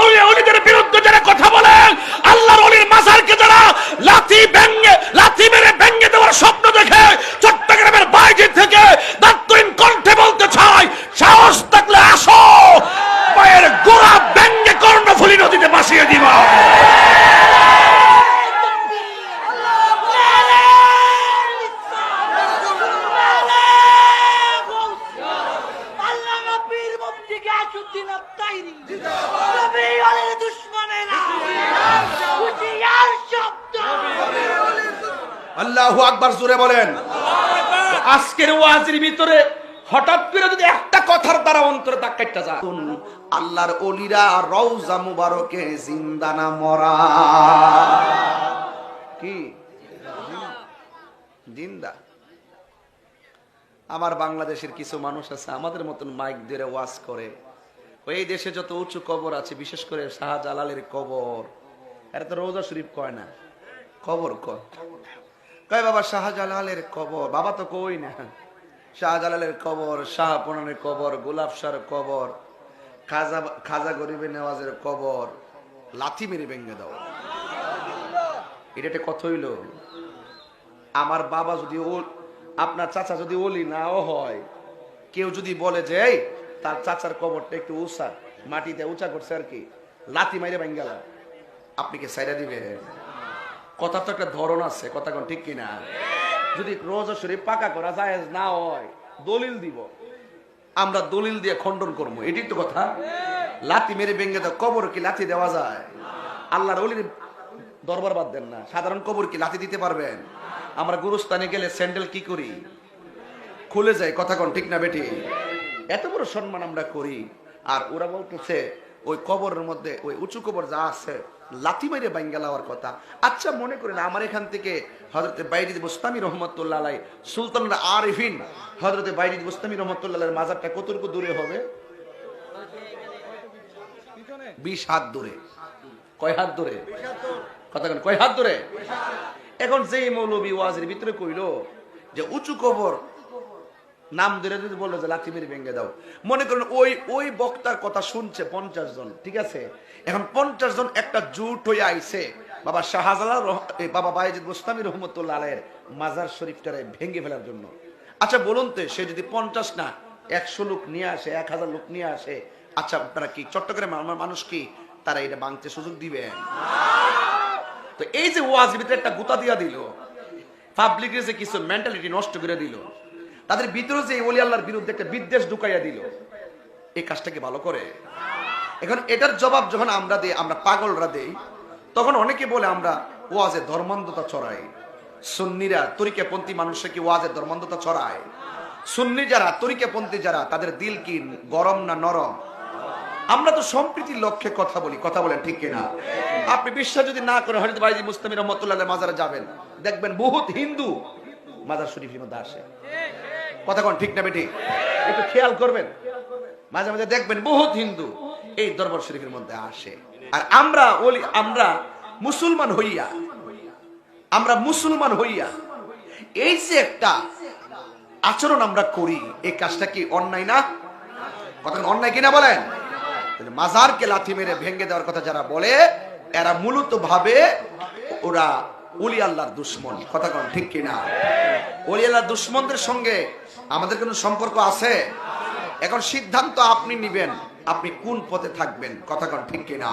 অলিদের বিরুদ্ধে যারা কথা বলেন আল্লাহর অলির মাজারকে যারা লাথি ব্যাঙ্গে আল্লাহু আকবার জোরে বলেন। আজকের ওয়াজের ভিতরে হঠাৎ করে যদি একটা কথার দ্বারা অন্তরে ধাক্কাটা যায়। আল্লাহর অলিরা রওজা মুবারকে জিন্দানা মরা? কি? জিন্দা? আমার বাংলাদেশের কিছু মানুষ আছে, আমাদের মতন মাইক ধরে ওয়াজ করে। ওই দেশে যত উঁচু কবর আছে, বিশেষ করে শাহজালালের কবর এটা তো রোজা শরীফ কয় না? কবর কয়। কয় বাবা, শাহজালালের কবর? বাবা তো কই না? শাহজালালের কবর শাহপনানের কবর, গোলাপ শাহর কবর, খাজা খাজা গরিবে নেওয়াজের কবর, লাথি মেরে ভেঙে দাও। এটা একটা কথা হইল, আমার বাবা যদি ও, আপনার চাচা যদি ওলি নাও হয়, কেউ যদি বলে যে, এই, তার চাচার কবরটা একটু উঁচা, মাটিতে উঁচা করছে আর কি, লাথি মাইরে ভেঙে আপনি কি সাইডা দিবেন? কথা তো একটা ধরন আছে, কথা কোন ঠিক কিনা? যদি রোজা শরীফ পাকা করা যায় না হয়, দলিল দিব। আমরা দলিল দিয়ে খণ্ডন করব এটি তো কথা। লাথি মেরে ভেঙে দাও কবর কি লাথি দেওয়া যায়? আল্লাহর অলির দরবার বাদ দেন না, সাধারণ কবর কি লাথি দিতে পারবেন? আমরা গুরুস্থানে গেলে স্যান্ডেল কি করি? খুলে যায় কথা কোন ঠিক না বেটি? এত বড় সম্মান আমরা করি। আর ওরা বলতেছে ওই কবরের মধ্যে, ওই উঁচু কবর যা আছে, লাথি মেরে বাঙ্গা লাওয়ার কথা। আচ্ছা মনে করেন আমার এখান থেকে হজরতে বাইরিদ বুস্তামি রহমতুল্লাহ আলাই সুলতান আরিফিন হজরতে বাইরিদ বুস্তামি রহমতুল্লাহ মাজারটা কতটুকু দূরে হবে? বিশ হাত দূরে। কয় হাত দূরে? কথা কয় হাত দূরে? এখন যে মৌলবী ওয়াজের ভিতরে কইলো যে উঁচু কবর নাম ধরে যদি বলল যে লাঠি মেরে ভেঙে দাও। মনে করেন, ওই ওই বক্তার কথা শুনছে পঞ্চাশ জন, ঠিক আছে? এখন পঞ্চাশ জন একটা জুট হয়ে আইছে। বাবা শাহজালাল বাবা বাইজিদ গোস্তামি রহমতুল্লাহ আলের মাজার শরীফটারে ভেঙে ফেলার জন্য। আচ্ছা বলুন তো, সে যদি পঞ্চাশ না, একশো লোক নিয়ে আসে, এক হাজার লোক নিয়ে আসে আচ্ছা আপনারা কি চট্টগ্রামে আমার মানুষ কি? তারা এটা ভাঙতে সুযোগ দিবেন? তো এই যে ওয়াজ ভিতরে একটা গুতা দিয়া দিল পাবলিকের যে কিছু মেন্টালিটি নষ্ট করে দিল তাদের ভিতরে যে ওলি আল্লাহর বিরুদ্ধে একটা বিদ্বেষ ঢুকাইয়া দিল, এই কাজটাকে ভালো করে। এখন এটার জবাব যখন আমরা দেই, আমরা পাগলরা দেই, তখন অনেকে বলে আমরা ওয়াজে ধর্মান্ধতা ছড়াই। সুন্নিরা, তরিকাপন্থী মানুষের কি ওয়াজে ধর্মান্ধতা ছড়ায়? সুন্নি যারা, তরিকাপন্থী যারা, তাদের দিল কি গরম না নরম? আমরা তো সম্প্রীতির লক্ষ্যে কথা বলি, কথা বলেন ঠিক কিনা? আপনি বিশ্বাস যদি না করে হরিত বাইজি মুস্তামি রহমতুল্লাহ মাজারে যাবেন। দেখবেন বহুত হিন্দু মাজার শরীফের মধ্যে আসে। কথা কোন, ঠিক না বেটি একটু খেয়াল করবেন। মাঝে মাঝে দেখবেন বহুত হিন্দু এই দরবার শরীফের মধ্যে আসে। আর আমরা ওলি, আমরা মুসলমান হইয়া, আমরা মুসলমান হইয়া, এই যে একটা আচরণ আমরা করি, এই কাজটা কি অন্যায় না? কথা অন্যায় কিনা বলেন? মাজারকে লাথি মেরে ভেঙে দেওয়ার কথা যারা বলে, এরা মূলত ভাবে ওরা উলি আল্লাহর দুশ্মন। কথা কন ঠিক কিনা? উলি আল্লাহর দুশ্মনদের সঙ্গে আমাদের কোনো সম্পর্ক আছে? এখন সিদ্ধান্ত আপনি নিবেন, আপনি কোন পথে থাকবেন? কথা কন ঠিক কিনা?